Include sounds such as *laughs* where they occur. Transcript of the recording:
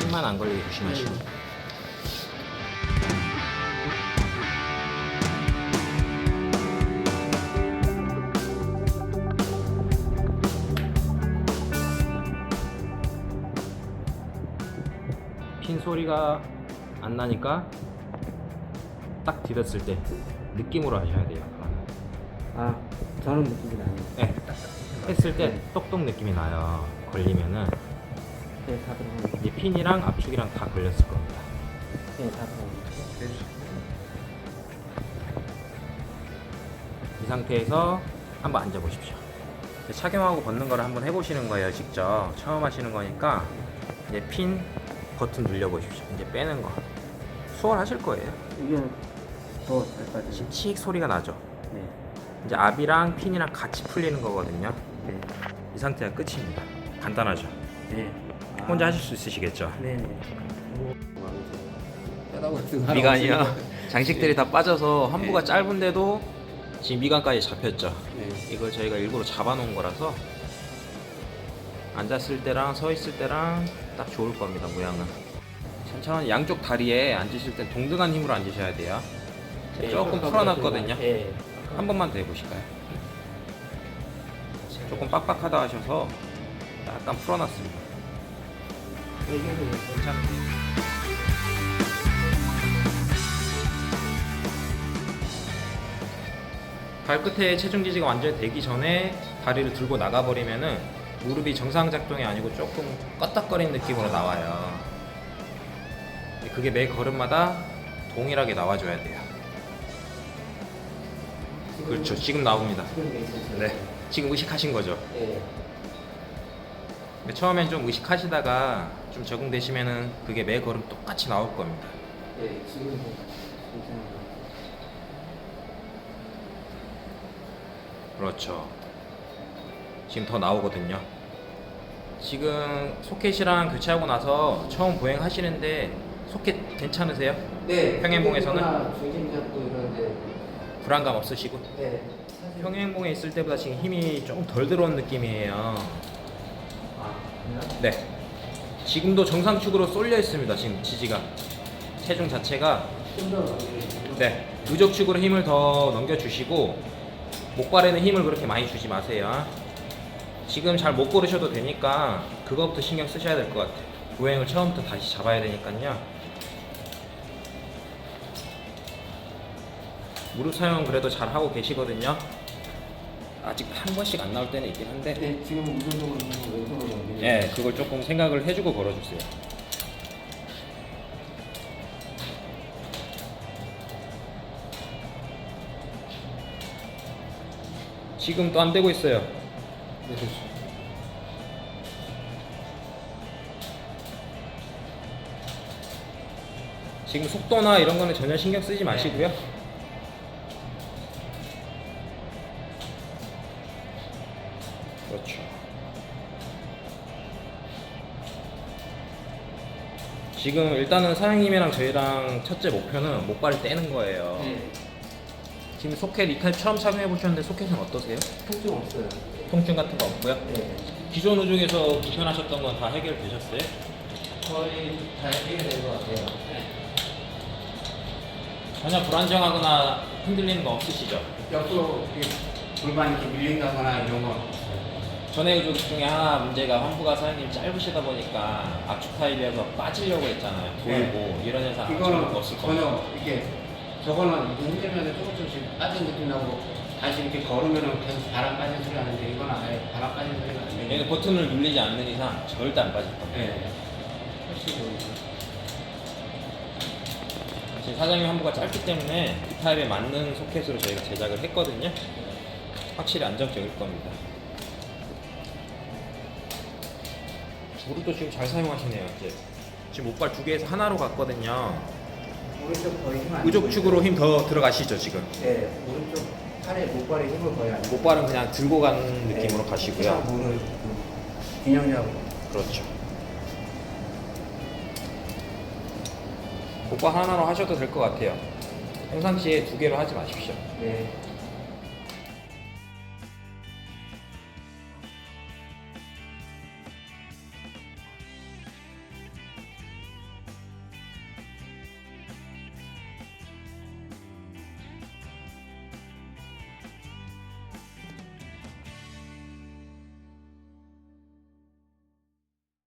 핀만 안 걸리게 조심하시고. 핀 소리가 안 나니까 딱 디뎠을 때 느낌으로 하셔야 돼요. 아 저는 느낌이 나네요. 네, 했을 때 똑똑 느낌이 나요. 걸리면은 네, 다 들어갑니다. 이 핀이랑 압축이랑 다 걸렸을 겁니다. 네, 다 들어갑니다. 이 상태에서 한번 앉아 보십시오. 착용하고 벗는 거를 한번 해보시는 거예요, 직접. 처음 하시는 거니까 이제 핀 버튼 눌려 보십시오. 이제 빼는 거. 수월하실 거예요. 이게 더잘 빠지죠. 칙 소리가 나죠. 네. 이제 압이랑 핀이랑 같이 풀리는 거거든요. 네. 이 상태가 끝입니다. 간단하죠. 네. 아, 혼자 하실 수 있으시겠죠. 네네. 미간이요. *laughs* 장식들이 다 빠져서 환부가 짧은데도 지금 미간까지 잡혔죠. 네. 이걸 저희가 일부러 잡아놓은 거라서 앉았을 때랑 서 있을 때랑 딱 좋을 겁니다 모양은 천천히 양쪽 다리에 앉으실 때 동등한 힘으로 앉으셔야 돼요 조금 풀어놨거든요 네. 한 번만 더 해보실까요? 조금 빡빡하다 하셔서 약간 풀어놨습니다 괜찮아요 발끝에 체중 지지가 완전히 되기 전에 다리를 들고 나가버리면은 무릎이 정상 작동이 아니고 조금 껐덕거리는 느낌으로 나와요. 그게 매 걸음마다 동일하게 나와줘야 돼요. 그렇죠. 지금 나옵니다. 네. 지금 의식하신 거죠. 네. 처음엔 좀 의식하시다가 좀 적응되시면은 그게 매 걸음 똑같이 나올 겁니다. 네. 지금 괜찮아요. 그렇죠. 지금 더 나오거든요. 지금 소켓이랑 교체하고 나서 처음 보행하시는데 소켓 괜찮으세요? 네. 평행봉에서는? 중심 잡고 이러는데. 불안감 없으시고? 네. 평행봉에 있을 때보다 지금 힘이 조금 덜 들어온 느낌이에요. 아, 그래요? 네. 지금도 정상축으로 쏠려 있습니다. 지금 지지가 체중 자체가 네. 의족축으로 힘을 더 넘겨주시고 목발에는 힘을 그렇게 많이 주지 마세요. 지금 잘 못 고르셔도 되니까 그거부터 신경 쓰셔야 될 것 같아요. 보행을 처음부터 다시 잡아야 되니까요. 무릎 사용 그래도 잘 하고 계시거든요. 아직 한 번씩 안 나올 때는 있긴 한데, 네, 지금 우선적으로 왼쪽으로 연결이. 네, 그걸 조금 생각을 해주고 걸어주세요. 지금 또 안 되고 있어요. 네, 됐어. 지금 속도나 이런 거는 전혀 신경 쓰지 마시고요. 그렇죠. 지금 일단은 사장님이랑 저희랑 첫째 목표는 목발을 떼는 거예요. 네. 지금 소켓 이탈 처음 착용해 보셨는데 소켓은 어떠세요? 통증 없어요. 통증 같은 거 없고요? 네. 기존 우중에서 불편하셨던 건 다 해결되셨어요? 거의 잘 해결된 것 같아요. 전혀 불안정하거나 흔들리는 거 없으시죠? 옆으로 이렇게 골반 이렇게 밀린다거나 이런 거. 전에 우중 중에 하나 문제가 환부가 사장님 짧으시다 보니까 압축 타입이어서 빠지려고 했잖아요. 돌고 이런 현상 네. 이거는 아직은 없을 겁니다. 전혀 이게 저거는 이렇게 흔들면 조금 조금씩 빠진 느낌 나고 다시 이렇게 걸으면 계속 바람 빠진 소리 나는데 이거는 아예 바람 빠진 소리가 안 얘는 돼요. 버튼을 누르지 않는 이상 절대 안 빠질 겁니다. 네. 훨씬 좋은데. 지금 사장님 환부가 짧기 때문에 이 타입에 맞는 소켓으로 저희가 제작을 했거든요. 확실히 안정적일 겁니다. 무릎도 지금 잘 사용하시네요. 이제 지금 목발 두 개에서 하나로 갔거든요. 오른쪽 거의 힘안 의족축으로 힘 더 들어가시죠 지금. 네, 오른쪽 팔에 목발에 힘을 거의 안 줘. 목발은 그냥 들고 가는 느낌으로 가시고요. 그 균형 잡고. 그렇죠. 목발 하나로 하셔도 될 것 같아요. 평상시에 두 개로 하지 마십시오. 네.